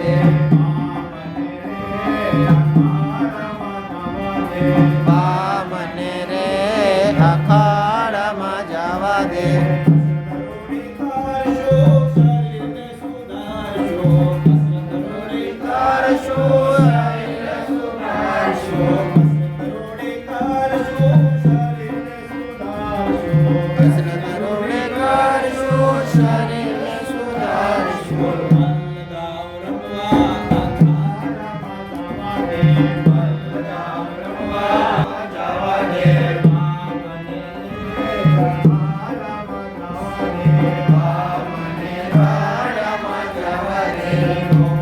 દે. બા મને રે અખાડામાં જવા ભાવને ભાડામાં જવા દેવું